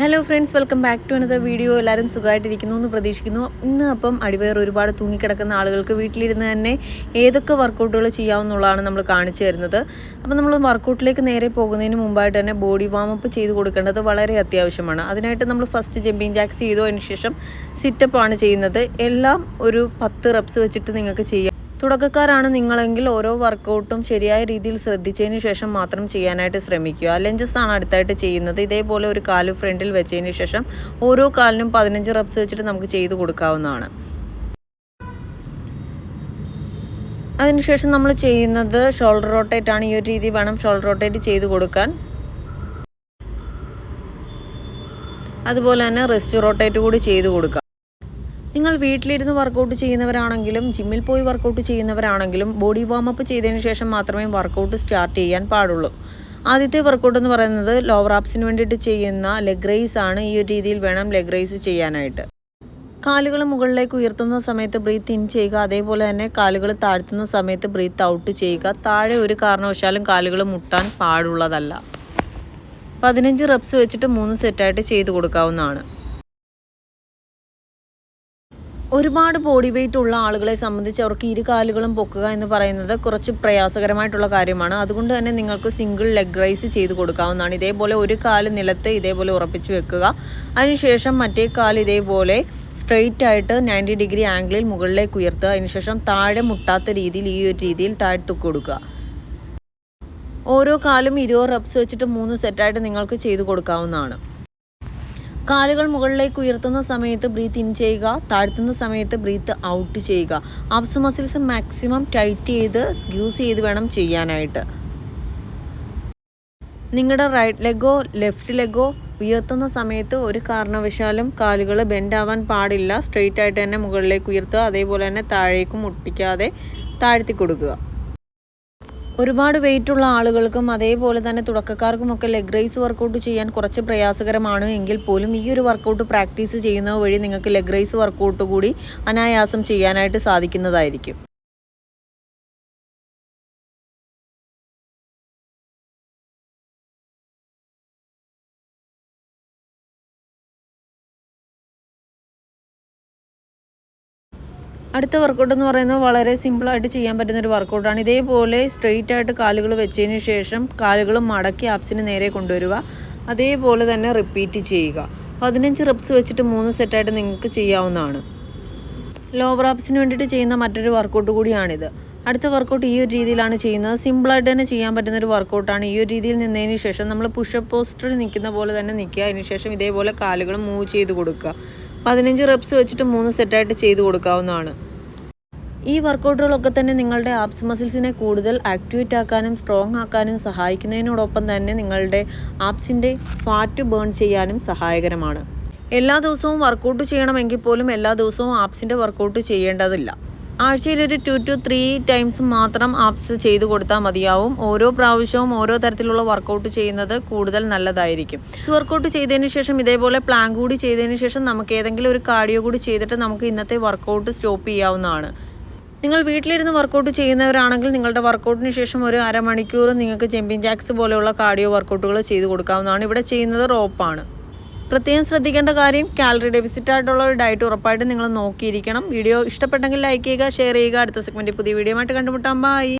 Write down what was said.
Hello friends welcome back to another video എല്ലാവരും സുഖമായിട്ടിരിക്കുന്നു എന്ന് പ്രതീക്ഷിക്കുന്നു. ഇന്ന് അപ്പം അടിവയർ ഒരുപാട് തൂങ്ങിക്കിടക്കുന്ന ആളുകൾക്ക് വീട്ടിലിരുന്ന് തന്നെ ഏതൊക്കെ വർക്കൗട്ടുകൾ ചെയ്യാമെന്നുള്ളതാണ് നമ്മൾ കാണിച്ചു തരുന്നത്. അപ്പം നമ്മൾ വർക്കൗട്ടിലേക്ക് നേരെ പോകുന്നതിന് മുമ്പായിട്ട് തന്നെ ബോഡി വാമപ്പ് ചെയ്ത് കൊടുക്കേണ്ടത് വളരെ അത്യാവശ്യമാണ്. അതിനായിട്ട് നമ്മൾ ഫസ്റ്റ് ജമ്പിങ് ജാക്സ് ചെയ്തോ അതിന് ശേഷം സിറ്റപ്പാണ് ചെയ്യുന്നത്. എല്ലാം ഒരു പത്ത് റെപ്സ് വെച്ചിട്ട് നിങ്ങൾക്ക് ചെയ്യാം. തുടക്കക്കാരാണ് നിങ്ങളെങ്കിൽ ഓരോ വർക്കൗട്ടും ശരിയായ രീതിയിൽ ശ്രദ്ധിച്ചതിന് ശേഷം മാത്രം ചെയ്യാനായിട്ട് ശ്രമിക്കുക. ലഞ്ചസ് ആണ് അടുത്തായിട്ട് ചെയ്യുന്നത്. ഇതേപോലെ ഒരു കാൽ ഫ്രണ്ടിൽ വെച്ചതിന് ശേഷം ഓരോ കാലിനും പതിനഞ്ച് റബ്സ് വെച്ചിട്ട് നമുക്ക് ചെയ്ത് കൊടുക്കാവുന്നതാണ്. അതിനുശേഷം നമ്മൾ ചെയ്യുന്നത് ഷോൾഡർ റോട്ടേറ്റ് ആണ്. ഈ ഒരു രീതി വേണം ഷോൾഡർ റോട്ടേറ്റ് ചെയ്ത് കൊടുക്കാൻ. അതുപോലെ തന്നെ റിസ്റ്റ് റോട്ടേറ്റ് കൂടി ചെയ്ത് കൊടുക്കുക നിങ്ങൾ വീട്ടിലിരുന്ന് വർക്കൗട്ട് ചെയ്യുന്നവരാണെങ്കിലും ജിമ്മിൽ പോയി വർക്കൗട്ട് ചെയ്യുന്നവരാണെങ്കിലും ബോഡി വാമപ്പ് ചെയ്തതിന് ശേഷം മാത്രമേ വർക്കൗട്ട് സ്റ്റാർട്ട് ചെയ്യാൻ പാടുള്ളൂ. ആദ്യത്തെ വർക്കൗട്ട് എന്ന് പറയുന്നത് ലോവർ ആപ്സിന് വേണ്ടിയിട്ട് ചെയ്യുന്ന ലെഗ് റൈസ് ആണ്. ഈ ഒരു രീതിയിൽ വേണം ലെഗ് റൈസ് ചെയ്യാനായിട്ട്. കാലുകൾ മുകളിലേക്ക് ഉയർത്തുന്ന സമയത്ത് ബ്രീത്ത് ഇൻ ചെയ്യുക. അതേപോലെ തന്നെ കാലുകൾ താഴ്ത്തുന്ന സമയത്ത് ബ്രീത്ത് ഔട്ട് ചെയ്യുക. താഴെ ഒരു കാരണവശാലും കാലുകൾ മുട്ടാൻ പാടുള്ളതല്ല. പതിനഞ്ച് റെപ്സ് വെച്ചിട്ട് മൂന്ന് സെറ്റായിട്ട് ചെയ്ത് കൊടുക്കാവുന്നതാണ്. ഒരുപാട് ബോഡി വെയിറ്റ് ഉള്ള ആളുകളെ സംബന്ധിച്ച് അവർക്ക് ഇരു കാലുകളും പൊക്കുക എന്ന് പറയുന്നത് കുറച്ച് പ്രയാസകരമായിട്ടുള്ള കാര്യമാണ്. അതുകൊണ്ട് തന്നെ നിങ്ങൾക്ക് സിംഗിൾ ലെഗ് റൈസ് ചെയ്ത് കൊടുക്കാവുന്നതാണ്. ഇതേപോലെ ഒരു കാൽ നിലത്ത് ഇതേപോലെ ഉറപ്പിച്ച് വെക്കുക. അതിനുശേഷം മറ്റേ കാൽ ഇതേപോലെ സ്ട്രെയിറ്റ് ആയിട്ട് നയന്റി ഡിഗ്രി ആംഗിളിൽ മുകളിലേക്ക് ഉയർത്തുക. അതിനുശേഷം താഴെ മുട്ടാത്ത രീതിയിൽ ഈ ഒരു രീതിയിൽ താഴ്ത്തു കൊടുക്കുക. ഓരോ കാലും ഇരുപത് റബ്സ് വെച്ചിട്ട് മൂന്ന് സെറ്റായിട്ട് നിങ്ങൾക്ക് ചെയ്ത് കൊടുക്കാവുന്നതാണ്. കാലുകൾ മുകളിലേക്ക് ഉയർത്തുന്ന സമയത്ത് ബ്രീത്ത് ഇൻ ചെയ്യുക താഴ്ത്തുന്ന സമയത്ത് ബ്രീത്ത് ഔട്ട് ചെയ്യുക. ആപ്സ് മസിൽസ് മാക്സിമം ടൈറ്റ് ചെയ്ത് സ്ക്യൂസ് ചെയ്ത് വേണം ചെയ്യാനായിട്ട്. നിങ്ങളുടെ റൈറ്റ് ലെഗോ ലെഫ്റ്റ് ലെഗോ ഉയർത്തുന്ന സമയത്ത് ഒരു കാരണവശാലും കാലുകൾ ബെൻഡ് ആവാൻ പാടില്ല. സ്ട്രെയിറ്റ് ആയിട്ട് തന്നെ മുകളിലേക്ക് ഉയർത്തുക അതേപോലെ തന്നെ താഴേക്കും മുട്ടിക്കാതെ താഴ്ത്തി കൊടുക്കുക. ഒരുപാട് വെയിറ്റ് ഉള്ള ആളുകൾക്കും അതേപോലെ തന്നെ തുടക്കക്കാർക്കുമൊക്കെ ലെഗ് റൈസ് വർക്കൗട്ട് ചെയ്യാൻ കുറച്ച് പ്രയാസകരമാണ്. എങ്കിൽ പോലും ഈ ഒരു വർക്കൗട്ട് പ്രാക്ടീസ് ചെയ്യുന്നത് വഴി നിങ്ങൾക്ക് ലെഗ് റൈസ് വർക്കൗട്ട് കൂടി അനായാസം ചെയ്യാനായിട്ട് സാധിക്കുന്നതായിരിക്കും. അടുത്ത വർക്കൗട്ട് എന്ന് പറയുന്നത് വളരെ സിമ്പിളായിട്ട് ചെയ്യാൻ പറ്റുന്ന ഒരു വർക്കൗട്ടാണ് ഇതേപോലെ സ്ട്രെയിറ്റ് ആയിട്ട് കാലുകൾ വെച്ചതിന് ശേഷം കാലുകൾ മടക്കി ആപ്സിന് നേരെ കൊണ്ടുവരിക. അതേപോലെ തന്നെ റിപ്പീറ്റ് ചെയ്യുക. പതിനഞ്ച് റിപ്സ് വെച്ചിട്ട് മൂന്ന് സെറ്റായിട്ട് നിങ്ങൾക്ക് ചെയ്യാവുന്നതാണ്. ലോവർ ആപ്സിന് വേണ്ടിയിട്ട് ചെയ്യുന്ന മറ്റൊരു വർക്കൗട്ട് കൂടിയാണിത്. അടുത്ത വർക്കൗട്ട് ഈ ഒരു രീതിയിലാണ് ചെയ്യുന്നത്. സിമ്പിളായിട്ട് തന്നെ ചെയ്യാൻ പറ്റുന്ന ഒരു വർക്കൗട്ടാണ് ഈ ഒരു രീതിയിൽ നിന്നതിന് ശേഷം നമ്മൾ പുഷപ്പ് പോസ്റ്ററിൽ നിൽക്കുന്ന പോലെ തന്നെ നിൽക്കുക. അതിനുശേഷം ഇതേപോലെ കാലുകൾ മൂവ് ചെയ്ത് കൊടുക്കുക. പതിനഞ്ച് റെപ്സ് വെച്ചിട്ട് മൂന്ന് സെറ്റായിട്ട് ചെയ്ത് കൊടുക്കാവുന്നതാണ്. ഈ വർക്കൗട്ടുകളൊക്കെ തന്നെ നിങ്ങളുടെ ആപ്സ് മസിൽസിനെ കൂടുതൽ ആക്ടിവേറ്റ് ആക്കാനും സ്ട്രോങ് ആക്കാനും സഹായിക്കുന്നതിനോടൊപ്പം തന്നെ നിങ്ങളുടെ ആപ്സിന്റെ ഫാറ്റ് ബേൺ ചെയ്യാനും സഹായകരമാണ്. എല്ലാ ദിവസവും വർക്കൗട്ട് ചെയ്യണമെങ്കിൽ പോലും എല്ലാ ദിവസവും ആപ്സിന്റെ വർക്കൗട്ട് ചെയ്യേണ്ടതില്ല. ആഴ്ചയിൽ ഒരു ടു ടു ത്രീ ടൈംസ് മാത്രം ആപ്സ് ചെയ്ത് കൊടുത്താൽ മതിയാവും. ഓരോ പ്രാവശ്യവും ഓരോ തരത്തിലുള്ള വർക്കൗട്ട് ചെയ്യുന്നത് കൂടുതൽ നല്ലതായിരിക്കും. വർക്കൗട്ട് ചെയ്തതിന് ശേഷം ഇതേപോലെ പ്ലാൻ കൂടി ചെയ്തതിന് ശേഷം നമുക്ക് ഏതെങ്കിലും ഒരു കാർഡിയോ കൂടി ചെയ്തിട്ട് നമുക്ക് ഇന്നത്തെ വർക്കൗട്ട് സ്റ്റോപ്പ് ചെയ്യാവുന്നതാണ്. നിങ്ങൾ വീട്ടിലിരുന്ന് വർക്കൗട്ട് ചെയ്യുന്നവരാണെങ്കിൽ നിങ്ങളുടെ വർക്കൗട്ടിന് ശേഷം ഒരു അരമണിക്കൂർ നിങ്ങൾക്ക് ജമ്പിങ് ജാക്സ് പോലെയുള്ള കാർഡിയോ വർക്കൗട്ടുകൾ ചെയ്ത് കൊടുക്കാവുന്നതാണ്. ഇവിടെ ചെയ്യുന്നത് റോപ്പാണ് പ്രത്യേകം ശ്രദ്ധിക്കേണ്ട കാര്യം കാലറി ഡെഫിസിറ്റ് ആയിട്ടുള്ള ഒരു ഡയറ്റ് ഉറപ്പായിട്ടും നിങ്ങൾ നോക്കിയിരിക്കണം. വീഡിയോ ഇഷ്ടപ്പെട്ടെങ്കിൽ ലൈക്ക് ചെയ്യുക ഷെയർ ചെയ്യുക. അടുത്ത സെഗ്മെന്റ് പുതിയ വീഡിയോ ആയിട്ട് കണ്ടുമുട്ടാൻ ബൈ